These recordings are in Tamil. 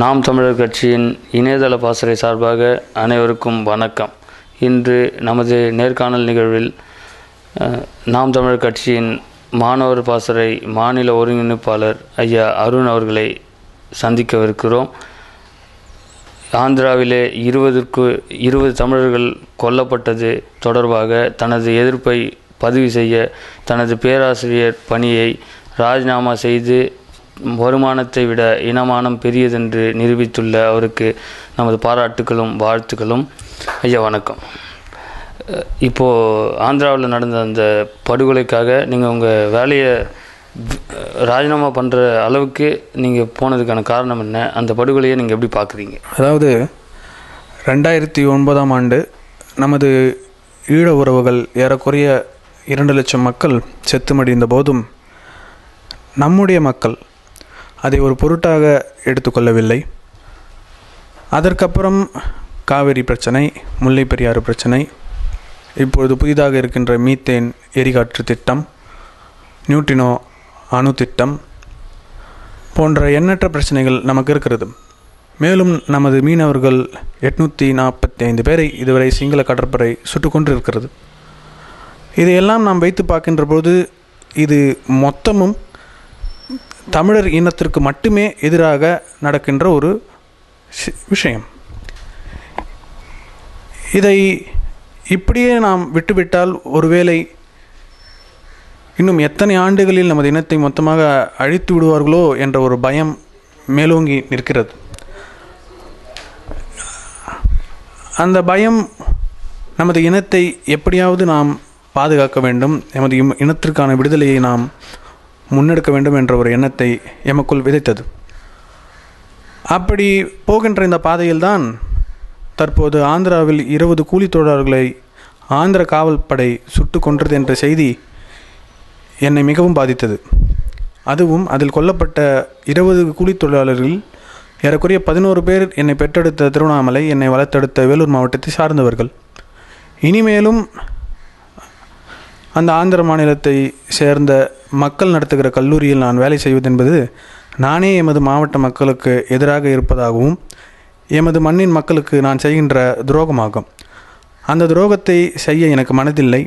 நாம் தமிழர் கட்சியின் இணையதள பாசறை சார்பாக அனைவருக்கும் வணக்கம். இன்று நமது நேர்காணல் நிகழ்வில் நாம் தமிழர் கட்சியின் மாணவர் பாசறை மாநில ஒருங்கிணைப்பாளர் ஐயா அருண் அவர்களை சந்திக்கவிருக்கிறோம். ஆந்திராவிலே இருபதுக்கு இருபது தமிழர்கள் கொல்லப்பட்டது தொடர்பாக தனது எதிர்ப்பை பதிவு செய்ய தனது பேராசிரியர் பணியை ராஜினாமா செய்து வருமானத்தை விட இனமானம் பெரியதென்று நிரூபித்துள்ள அவருக்கு நமது பாராட்டுகளும் வாழ்த்துக்களும் ஐயா வணக்கம். இப்போது ஆந்திராவில் நடந்த அந்த படுகொலைக்காக நீங்கள் உங்கள் வேலையை ராஜினாமா பண்ணுற அளவுக்கு நீங்கள் போனதுக்கான காரணம் என்ன? அந்த படுகொலையை நீங்கள் எப்படி பார்க்குறீங்க? அதாவது ரெண்டாயிரத்தி ஒன்பதாம் ஆண்டு நமது ஈழ உறவுகள் ஏறக்குறைய இரண்டு லட்சம் மக்கள் செத்து மடிந்த போதும் நம்முடைய மக்கள் அதை ஒரு பொருட்டாக எடுத்துக்கொள்ளவில்லை. அதற்கப்புறம் காவிரி பிரச்சனை முல்லை பெரியாறு பிரச்சனை இப்பொழுது புதிதாக இருக்கின்ற மீத்தேன் எரிகாற்று திட்டம் நியூட்ரினோ அணு திட்டம் போன்ற எண்ணற்ற பிரச்சனைகள் நமக்கு இருக்கிறது. மேலும் நமது மீனவர்கள் எட்நூற்றி நாற்பத்தி ஐந்து பேரை இதுவரை சிங்கள கடற்படை சுட்டு கொண்டு இருக்கிறது இதையெல்லாம் நாம் வைத்து பார்க்கின்ற போது இது மொத்தமும் தமிழர் இனத்திற்கு மட்டுமே எதிராக நடக்கின்ற ஒரு விஷயம். இதை இப்படியே நாம் விட்டுவிட்டால் ஒருவேளை இன்னும் எத்தனை ஆண்டுகளில் நமது இனத்தை மொத்தமாக அழித்து விடுவார்களோ என்ற ஒரு பயம் மேலோங்கி நிற்கிறது. அந்த பயம் நமது இனத்தை எப்படியாவது நாம் பாதுகாக்க வேண்டும். எமது இம்- இனத்திற்கான விடுதலையை நாம் முன்னெடுக்க வேண்டும் என்ற ஒரு எண்ணத்தை எமக்குள் விதைத்தது. அப்படி போகின்ற இந்த பாதையில்தான் தற்போது ஆந்திராவில் இருபது கூலி தொழிலாளர்களை ஆந்திர காவல்படை சுட்டு கொன்றது என்ற செய்தி என்னை மிகவும் பாதித்தது. அதுவும் அதில் கொல்லப்பட்ட இருபது கூலி தொழிலாளர்களில் ஏறக்குறைய பதினோரு பேர் என்னை பெற்றெடுத்த திருவண்ணாமலை என்னை வளர்த்தெடுத்த வேலூர் மாவட்டத்தை சார்ந்தவர்கள். இனிமேலும் அந்த ஆந்திர மாநிலத்தை சேர்ந்த மக்கள் நடத்துகிற கல்லூரியில் நான் வேலை செய்வது என்பது நானே எமது மாவட்ட மக்களுக்கு எதிராக இருப்பதாகவும் எமது மண்ணின் மக்களுக்கு நான் செய்கின்ற துரோகமாகும். அந்த துரோகத்தை செய்ய எனக்கு மனதில்லை.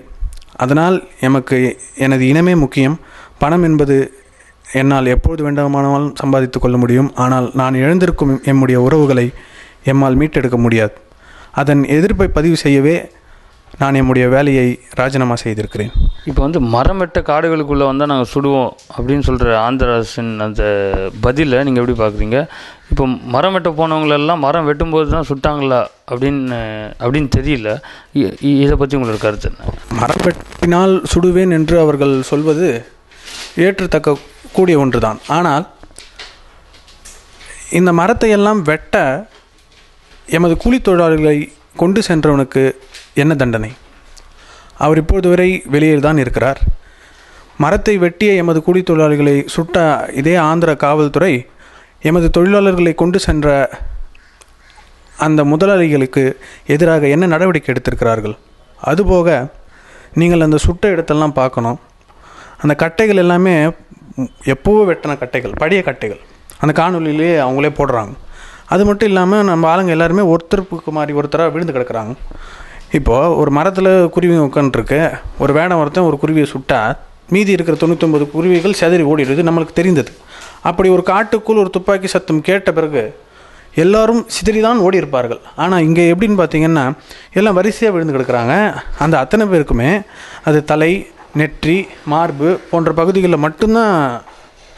அதனால் எமக்கு எனது இனமே முக்கியம். பணம் என்பது என்னால் எப்பொழுது வேண்டுமானாலும் சம்பாதித்து கொள்ள முடியும். ஆனால் நான் இழந்திருக்கும் எம்முடைய உறவுகளை எம்மால் மீட்டெடுக்க முடியாது. அதன் எதிர்ப்பை பதிவு செய்யவே நான் எம்முடைய வேலையை ராஜினாமா செய்திருக்கிறேன். இப்போ வந்து மரம் வெட்ட காடுகளுக்குள்ளே வந்தால் நாங்கள் சுடுவோம் அப்படின்னு சொல்கிற ஆந்திர அரசின் அந்த பதிலை நீங்கள் எப்படி பார்க்குறீங்க இப்போ மரம் வெட்ட போனவங்களெல்லாம் மரம் வெட்டும்போது தான் சுட்டாங்களா அப்படின்னு அப்படின்னு தெரியல. இதை பற்றி உங்களோட கருத்து என்ன? மரம் வெட்டினால் சுடுவேன் என்று அவர்கள் சொல்வது ஏற்றுத்தக்க கூடிய ஒன்றுதான். ஆனால் இந்த மரத்தை எல்லாம் வெட்ட எமது கூலித் தொழிலாளர்களை கொண்டு சென்றவனுக்கு என்ன தண்டனை? அவர் இப்போது வரை வெளியில் தான் இருக்கிறார். மரத்தை வெட்டிய எமது கூலி தொழிலாளிகளை சுட்ட இதே ஆந்திர காவல்துறை எமது தொழிலாளர்களை கொண்டு சென்ற அந்த முதலாளிகளுக்கு எதிராக என்ன நடவடிக்கை எடுத்திருக்கிறார்கள்? அதுபோக நீங்கள் அந்த சுட்ட இடத்தெல்லாம் பார்க்கணும். அந்த கட்டைகள் எல்லாமே எப்போவோ வெட்டின கட்டைகள் பழைய கட்டைகள். அந்த காணொலியிலே அவங்களே போடுறாங்க. அது மட்டும் இல்லாமல் நம்ம ஆளுங்க எல்லாருமே ஒருத்தருக்கு மாதிரி ஒருத்தராக விழுந்து கிடக்குறாங்க. இப்போது ஒரு மரத்தில் குருவி உட்காந்துருக்கு ஒரு வேடம் ஒருத்தன் ஒரு குருவியை சுட்டா மீதி இருக்கிற தொண்ணூத்தொம்பது குருவிகள் செதறி ஓடிடுது நம்மளுக்கு தெரிந்தது. அப்படி ஒரு காட்டுக்குள் ஒரு துப்பாக்கி சத்தம் கேட்ட பிறகு எல்லாரும் சிதறிதான் ஓடி இருப்பார்கள் ஆனால் இங்கே எப்படின்னு பார்த்தீங்கன்னா எல்லாம் வரிசையாக விழுந்து கிடக்குறாங்க. அந்த அத்தனை பேருக்குமே அது தலை நெற்றி மார்பு போன்ற பகுதிகளில் மட்டும்தான்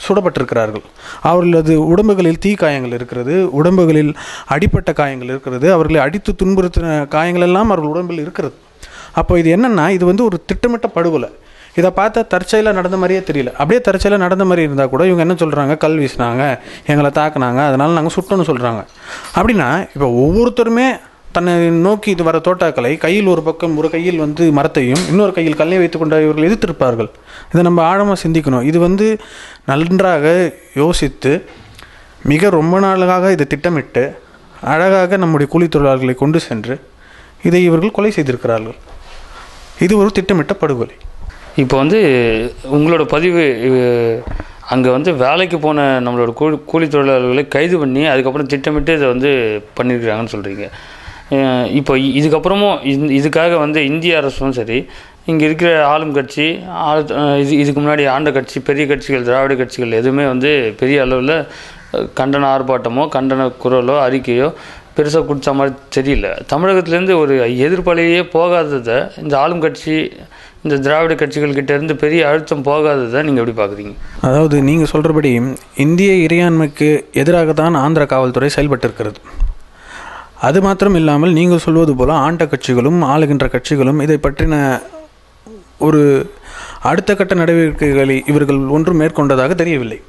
சுடப்பட்டிருக்கிறார்கள். அவர்களது உடம்புகளில் தீ காயங்கள் இருக்கிறது உடம்புகளில் அடிப்பட்ட காயங்கள் இருக்கிறது அவர்களை அடித்து துன்புறுத்தின காயங்கள் எல்லாம் அவர்கள் உடம்பில் இருக்கிறது. அப்போ இது என்னென்னா இது வந்து ஒரு திட்டமிட்ட படுகொலை. இதை பார்த்தா தற்செயலாக நடந்த மாதிரியே தெரியல. அப்படியே தற்செயலாக நடந்த மாதிரி இருந்தால் கூட இவங்க என்ன சொல்கிறாங்க கல் வீசினாங்க எங்களை தாக்குனாங்க அதனால் நாங்கள் சுட்டோன்னு சொல்கிறாங்க அப்படின்னா இப்போ ஒவ்வொருத்தருமே தன்னை நோக்கி இது வர தோட்டாக்களை கையில் ஒரு பக்கம் ஒரு கையில் வந்து மரத்தையும் இன்னொரு கையில் கல்லை வைத்துக்கொண்ட இவர்கள் எதிர்த்திருப்பார்கள். இதை நம்ம ஆழமாக சிந்திக்கணும். இது வந்து நன்றாக யோசித்து மிக ரொம்ப நாளாக இதை திட்டமிட்டு அழகாக நம்முடைய கூலி தொழிலாளர்களை கொண்டு சென்று இதை இவர்கள் கொலை செய்திருக்கிறார்கள். இது ஒரு திட்டமிட்ட படுகொலை. இப்போ வந்து உங்களோட பதிவு அங்கே வந்து வேலைக்கு போன நம்மளோட கூலி கூலி தொழிலாளர்களை கைது பண்ணி அதுக்கப்புறம் திட்டமிட்டு இதை வந்து பண்ணியிருக்கிறாங்கன்னு சொல்கிறீங்க இப்போ இதுக்கப்புறமும் இந் இதுக்காக வந்து இந்திய அரசும் சரி இங்கே இருக்கிற ஆளும் கட்சி ஆளு இது இதுக்கு முன்னாடி ஆண்ட கட்சி பெரிய கட்சிகள் திராவிட கட்சிகள் எதுவுமே வந்து பெரிய அளவில் கண்டன ஆர்ப்பாட்டமோ கண்டன குரலோ அறிக்கையோ பெருசாக கொடுத்த மாதிரி தெரியல. தமிழகத்துலேருந்து ஒரு எதிர்ப்பலையே போகாததை இந்த ஆளும் கட்சி இந்த திராவிட கட்சிகள் இருந்து பெரிய அழுத்தம் போகாததை நீங்கள் எப்படி பார்க்குறீங்க அதாவது நீங்கள் சொல்கிறபடி இந்திய இறையாண்மைக்கு எதிராக தான் ஆந்திர காவல்துறை செயல்பட்டு இருக்கிறது அது மாத்திரம் இல்லாமல் நீங்கள் சொல்வது போல ஆண்ட கட்சிகளும் ஆளுகின்ற கட்சிகளும் இதை பற்றின ஒரு அடுத்த கட்ட நடவடிக்கைகளை இவர்கள் ஒன்றும் மேற்கொண்டதாக தெரியவில்லை.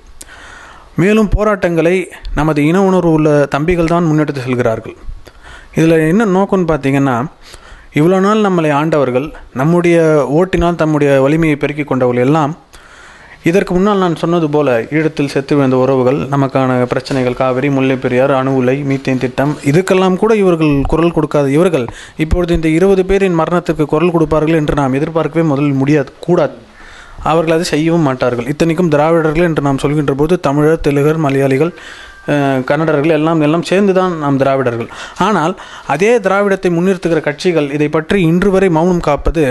மேலும் போராட்டங்களை நமது இன உணர்வு உள்ள தம்பிகள் தான் முன்னெடுத்து செல்கிறார்கள். இதில் என்ன நோக்கம்னு பார்த்தீங்கன்னா இவ்வளோ நாள் நம்மளை ஆண்டவர்கள் நம்முடைய ஓட்டினால் தம்முடைய வலிமையை பெருக்கிக் கொண்டவர்கள் எல்லாம் இதற்கு முன்னால் நான் சொன்னது போல ஈழத்தில் செத்து விழுந்த உறவுகள் நமக்கான பிரச்சனைகள் காவிரி முல்லை பெரியார் அணு உலை மீத்தேன் திட்டம் இதுக்கெல்லாம் கூட இவர்கள் குரல் கொடுக்காத இவர்கள். இப்பொழுது இந்த இருபது பேரின் மரணத்திற்கு குரல் கொடுப்பார்கள் என்று நாம் எதிர்பார்க்கவே முதலில் முடியாது கூடாது. அவர்கள் அதை செய்யவும் மாட்டார்கள். இத்தனைக்கும் திராவிடர்கள் என்று நாம் சொல்கின்ற போது தமிழர் தெலுங்கர் மலையாளிகள் கன்னடர்கள் எல்லாம் எல்லாம் சேர்ந்து தான் நாம் திராவிடர்கள். ஆனால் அதே திராவிடத்தை முன்னிறுத்துகிற கட்சிகள் இதை பற்றி இன்று வரை மௌனம் காப்பது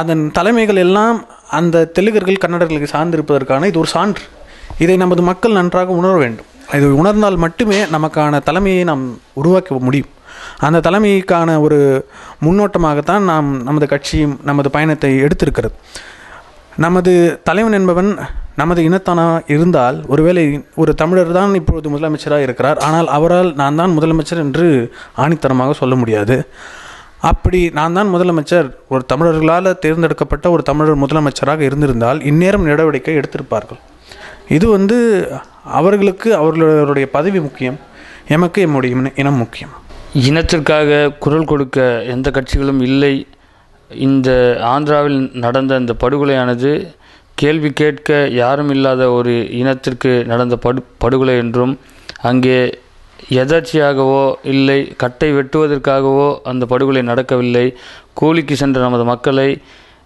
அதன் தலைமைகள் எல்லாம் அந்த தெலுங்கர்கள் கன்னடர்களுக்கு சார்ந்திருப்பதற்கான இது ஒரு சான்று. இதை நமது மக்கள் நன்றாக உணர வேண்டும். இது உணர்ந்தால் மட்டுமே நமக்கான தலைமையை நாம் உருவாக்க முடியும். அந்த தலைமைக்கான ஒரு முன்னோட்டமாகத்தான் நாம் நமது கட்சியும் நமது பயணத்தை எடுத்திருக்கிறது. நமது தலைவன் என்பவன் நமது இனத்தானா இருந்தால் ஒருவேளை ஒரு தமிழர் தான் இப்பொழுது முதலமைச்சராக இருக்கிறார். ஆனால் அவரால் நான் தான் முதலமைச்சர் என்று ஆணித்தரமாக சொல்ல முடியாது. அப்படி நான் தான் முதலமைச்சர். ஒரு தமிழர்களால் தேர்ந்தெடுக்கப்பட்ட ஒரு தமிழர் முதலமைச்சராக இருந்திருந்தால் இந்நேரம் நடவடிக்கை எடுத்திருப்பார்கள். இது வந்து அவர்களுக்கு அவர்களுடைய பதவி முக்கியம் எமக்கு எம்முடைய இனம் முக்கியம். இனத்திற்காக குரல் கொடுக்க எந்த கட்சிகளும் இல்லை. இந்த ஆந்திராவில் நடந்த இந்த படுகொலையானது கேள்வி கேட்க யாரும் இல்லாத ஒரு இனத்திற்கு நடந்த படு படுகொலை என்றும் அங்கே எதர்ச்சியாகவோ இல்லை கட்டை வெட்டுவதற்காகவோ அந்த படுகொலை நடக்கவில்லை. கூலிக்கு சென்ற நமது மக்களை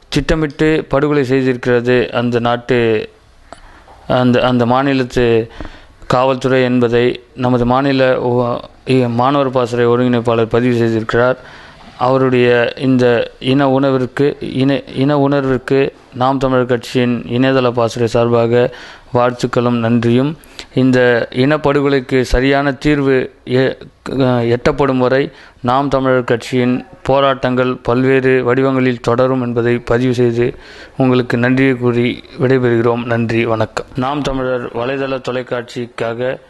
திட்டமிட்டு படுகொலை செய்திருக்கிறது அந்த நாட்டு அந்த அந்த மாநிலத்து காவல்துறை என்பதை நமது மாநில மாணவர் பாசறை ஒருங்கிணைப்பாளர் பதிவு செய்திருக்கிறார். அவருடைய இந்த இன உணர்விற்கு இன இன உணர்விற்கு நாம் தமிழர் கட்சியின் இணையதள பாசறை சார்பாக வாழ்த்துக்களும் நன்றியும். இந்த இனப்படுகொலைக்கு சரியான தீர்வு எ- எட்டப்படும் வரை நாம் தமிழர் கட்சியின் போராட்டங்கள் பல்வேறு வடிவங்களில் தொடரும் என்பதை பதிவு செய்து உங்களுக்கு நன்றியை கூறி விடைபெறுகிறோம். நன்றி வணக்கம். நாம் தமிழர் வலைதள தொலைக்காட்சிக்காக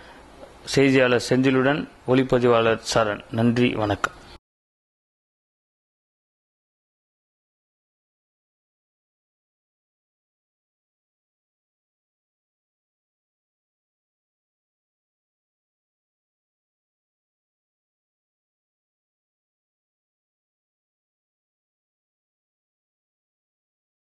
செய்தியாளர் செந்திலுடன் ஒளிப்பதிவாளர் சரண். நன்றி வணக்கம்.